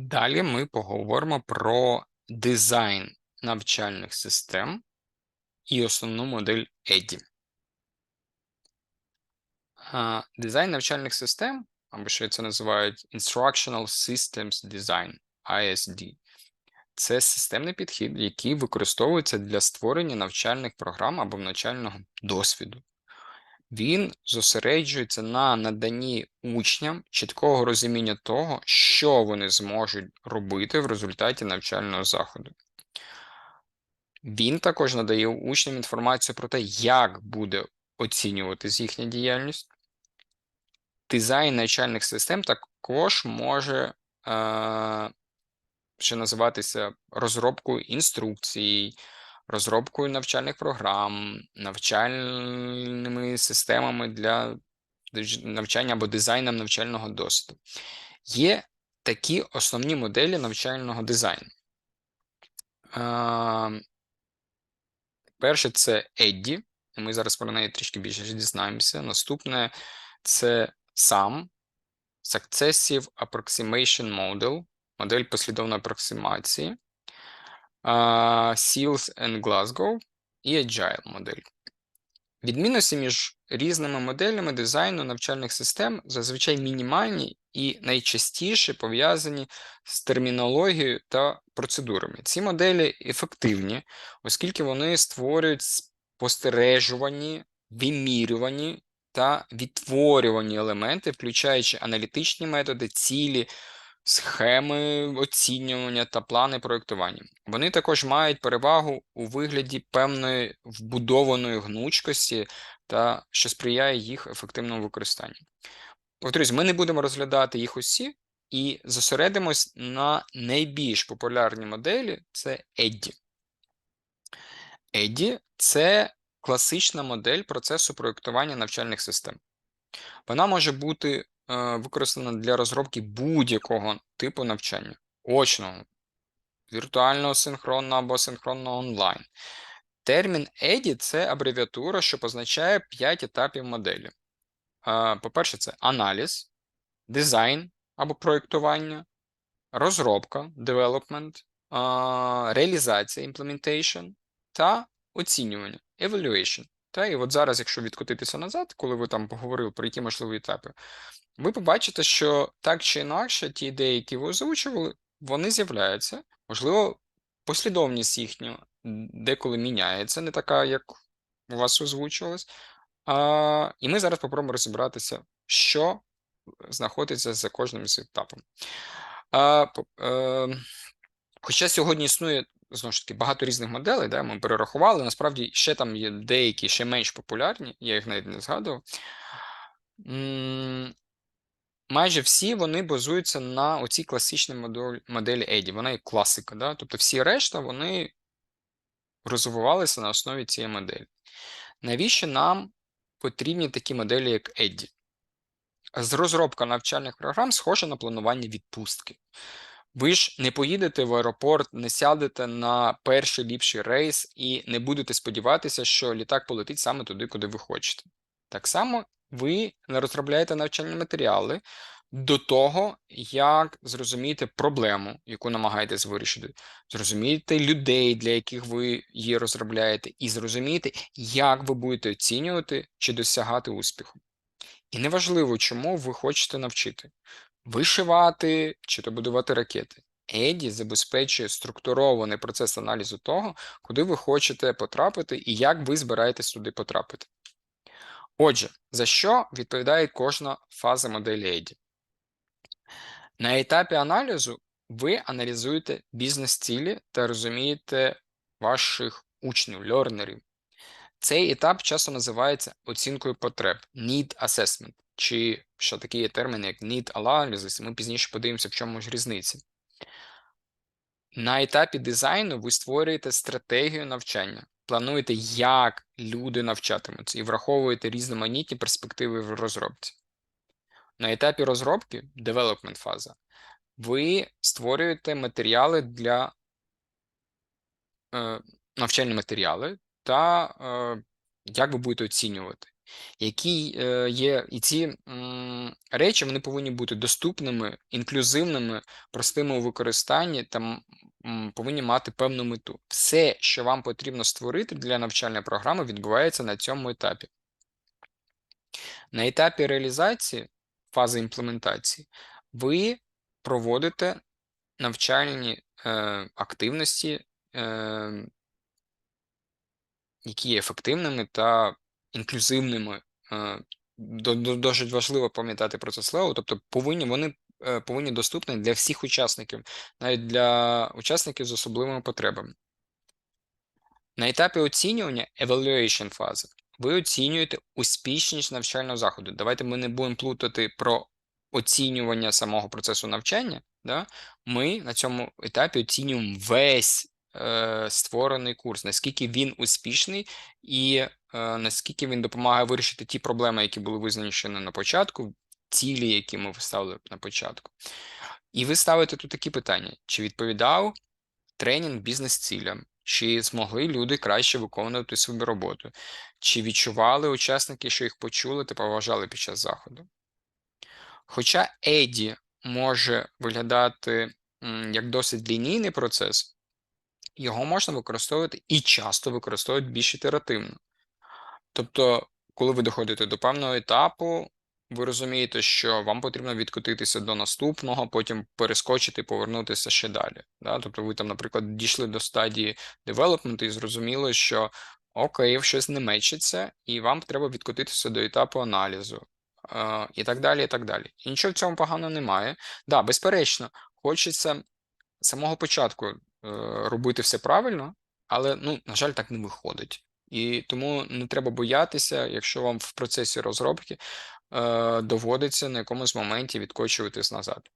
Далі ми поговоримо про дизайн навчальних систем і основну модель EDI. Дизайн навчальних систем, або ще це називають Instructional Systems Design, ISD. Це системний підхід, який використовується для створення навчальних програм або навчального досвіду. Він зосереджується на наданні учням чіткого розуміння того, що вони зможуть робити в результаті навчального заходу. Він також надає учням інформацію про те, як буде оцінюватись їхня діяльність. Дизайн навчальних систем також може е, ще називатися розробкою інструкцій, розробкою навчальних програм, навчальними системами для навчання або дизайном навчального досвіду. Є такі основні моделі навчального дизайну. Перше це EDDI, і ми зараз про неї трішки більше дізнаємося. Наступне це SAM, Successive Approximation Model, модель послідовної апроксимації, Seals and Glasgow і Agile модель. Відмінності між різними моделями дизайну навчальних систем зазвичай мінімальні і найчастіше пов'язані з термінологією та процедурами. Ці моделі ефективні, оскільки вони створюють спостережувані, вимірювані та відтворювані елементи, включаючи аналітичні методи, цілі, схеми оцінювання та плани проєктування. Вони також мають перевагу у вигляді певної вбудованої гнучкості та що сприяє їх ефективному використанню. Повторюсь, ми не будемо розглядати їх усі і зосередимось на найбільш популярній моделі це EDDI. EDDI – це класична модель процесу проєктування навчальних систем. Вона може бути використана для розробки будь-якого типу навчання, очного, віртуального синхронного або синхронного онлайн. Термін EDI – це абревіатура, що позначає 5 етапів моделі. Е, по-перше, це аналіз, дизайн або проєктування, розробка development, е, реалізація implementation та оцінювання evaluation. Та, І от зараз, якщо відкотитися назад, коли ви там поговорили про які можливі етапи, ви побачите, що так чи інакше, ті ідеї, які ви озвучували, вони з'являються. Можливо, послідовність їхня деколи міняється, не така, як у вас озвучувалось. А, І ми зараз попробуємо розібратися, що знаходиться за кожним з етапом. А, е, Хоча сьогодні існує знову ж таки багато різних моделей, да, ми перерахували. Насправді ще там є деякі ще менш популярні, я їх навіть не згадував майже всі вони базуються на оцій класичній моделі EDI. Вона є класика. Да? Тобто всі решта вони розвивалися на основі цієї моделі. Навіщо нам потрібні такі моделі, як EDI? З розробка навчальних програм схожа на планування відпустки. Ви ж не поїдете в аеропорт, не сядете на перший ліпший рейс і не будете сподіватися, що літак полетить саме туди, куди ви хочете. Так само ви не розробляєте навчальні матеріали до того, як зрозуміти проблему, яку намагаєтесь вирішити, зрозуміти людей, для яких ви її розробляєте, і зрозуміти, як ви будете оцінювати чи досягати успіху. І неважливо, чому ви хочете навчити вишивати чи то будувати ракети. Еді забезпечує структурований процес аналізу того, куди ви хочете потрапити і як ви збираєтесь туди потрапити. Отже, за що відповідає кожна фаза моделі EDI? На етапі аналізу ви аналізуєте бізнес-цілі та розумієте ваших учнів, льорнерів. Цей етап часто називається оцінкою потреб, need assessment, чи що такі є терміни, як need analysis, ми пізніше подивимося, в чому ж різниця. На етапі дизайну ви створюєте стратегію навчання, плануєте, як люди навчатимуться, і враховуєте різноманітні перспективи в розробці. На етапі розробки, development фаза, ви створюєте матеріали для е, навчальні матеріали та е, як ви будете оцінювати. Які е, є, і ці речі вони повинні бути доступними, інклюзивними, простими у використанні та повинні мати певну мету. Все, що вам потрібно створити для навчальної програми, відбувається на цьому етапі. На етапі реалізації, фази імплементації, ви проводите навчальні е, активності, е, які є ефективними та інклюзивними. Е, до- до- Досить важливо пам'ятати про це слово, тобто повинні вони е, повинні доступні для всіх учасників, навіть для учасників з особливими потребами. На етапі оцінювання evaluation фази ви оцінюєте успішність навчального заходу. Давайте ми не будемо плутати про оцінювання самого процесу навчання. Да? Ми на цьому етапі оцінюємо весь створений курс, наскільки він успішний і е, наскільки він допомагає вирішити ті проблеми, які були визначені на початку, цілі, які ми вставили на початку. І ви ставите тут такі питання: чи відповідав тренінг бізнес-цілям? Чи змогли люди краще виконувати свою роботу? Чи відчували учасники, що їх почули та поважали під час заходу? Хоча Еді може виглядати як досить лінійний процес, його можна використовувати і часто використовують більш ітеративно. Тобто, коли ви доходите до певного етапу, ви розумієте, що вам потрібно відкотитися до наступного, потім перескочити і повернутися ще далі. Да? Тобто, ви там, наприклад, дійшли до стадії девелопменту і зрозуміли, що окей, щось не мечиться, і вам треба відкотитися до етапу аналізу. е, І так далі, і так далі. І нічого в цьому поганого немає. Да, безперечно, хочеться з самого початку робити все правильно, але, ну, на жаль, так не виходить. І тому не треба боятися, якщо вам в процесі розробки е, доводиться на якомусь моменті відкочуватись назад.